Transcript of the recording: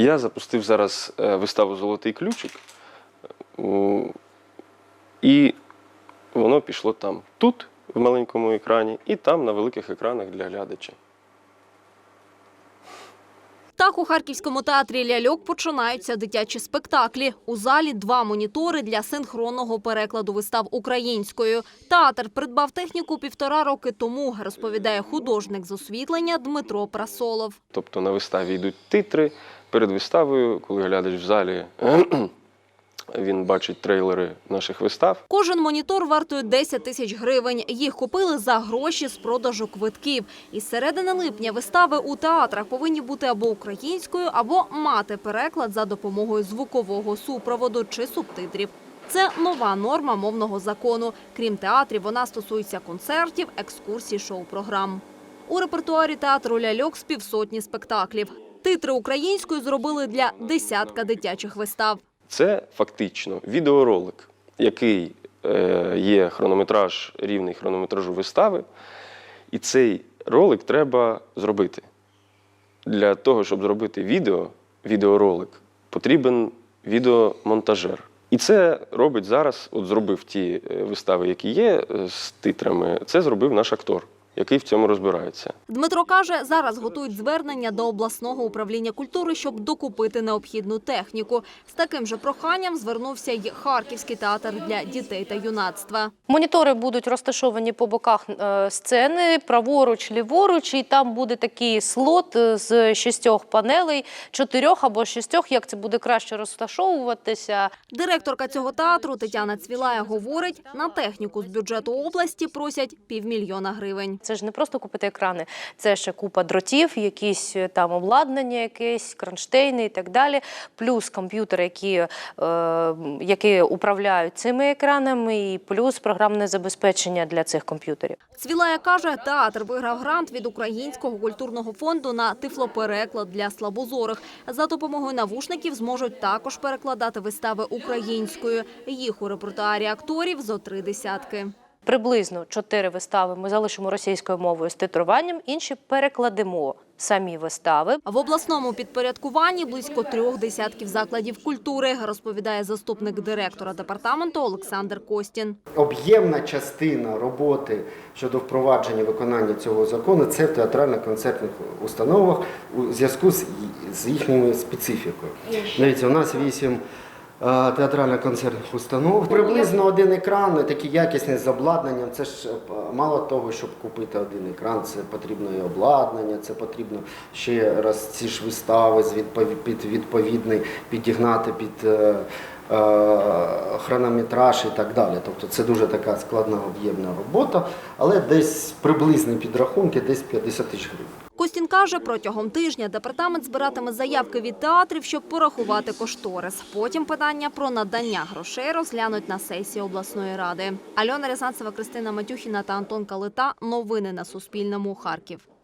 Я запустив зараз е, виставу Золотий ключик, і воно пішло там, тут, в маленькому екрані, і там на великих екранах для глядача. У Харківському театрі ляльок починаються дитячі спектаклі. У залі два монітори для синхронного перекладу вистав українською. Театр придбав техніку півтора роки тому, розповідає художник з освітлення Дмитро Прасолов. Тобто на виставі йдуть титри. Перед виставою, коли глядач в залі, він бачить трейлери наших вистав. Кожен монітор вартує 10 тисяч гривень. Їх купили за гроші з продажу квитків. Із середини липня вистави у театрах повинні бути або українською, або мати переклад за допомогою звукового супроводу чи субтитрів. Це нова норма мовного закону. Крім театрів, вона стосується концертів, екскурсій, шоу-програм. У репертуарі театру ляльок з півсотні спектаклів. Титри українською зробили для десятка дитячих вистав. Це фактично відеоролик, який е, є хронометраж рівний хронометражу вистави. І цей ролик треба зробити. Для того, щоб зробити відео, відеоролик, потрібен відеомонтажер. І це робить зараз, от зробив ті е, вистави, які є е, з титрами, це зробив наш актор, який в цьому розбирається. Дмитро каже, зараз готують звернення до обласного управління культури, щоб докупити необхідну техніку. З таким же проханням звернувся й Харківський театр для дітей та юнацтва. Монітори будуть розташовані по боках е, сцени, праворуч, ліворуч, і там буде такий слот е, з шістьох панелей, чотирьох або шістьох, як це буде краще розташовуватися. Директорка цього театру Тетяна Цвілая говорить, на техніку з бюджету області просять півмільйона гривень. Це ж не просто купити екрани, це ще купа дротів, якісь е, там обладнання, якесь, кронштейни і так далі. Плюс комп'ютери, які, е, які управляють цими екранами, і плюс програмне забезпечення для цих комп'ютерів. Цвілая каже, театр виграв грант від Українського культурного фонду на тифлопереклад для слабозорих. За допомогою навушників зможуть також перекладати вистави українською. Їх у репертуарі акторів зо три десятки. Приблизно чотири вистави ми залишимо російською мовою з титруванням, інші перекладемо самі вистави. В обласному підпорядкуванні близько трьох десятків закладів культури, розповідає заступник директора департаменту Олександр Костін. Об'ємна частина роботи щодо впровадження виконання цього закону це в театрально-концертних установах у зв'язку з, їхньою специфікою. Дивіться, у нас вісім театрально-концертних установ. Приблизно один екран, такий якісний з обладнанням. Це ж е, мало того, щоб купити один екран, це потрібно і обладнання, це потрібно ще раз ці ж вистави з відповідний підігнати під. Е, хронометраж і так далі. Тобто це дуже така складна об'ємна робота, але десь приблизні підрахунки, десь 50 тисяч гривень. Костін каже, протягом тижня департамент збиратиме заявки від театрів, щоб порахувати кошторис. Потім питання про надання грошей розглянуть на сесії обласної ради. Альона Рязанцева, Кристина Матюхіна та Антон Калита. Новини на Суспільному. Харків.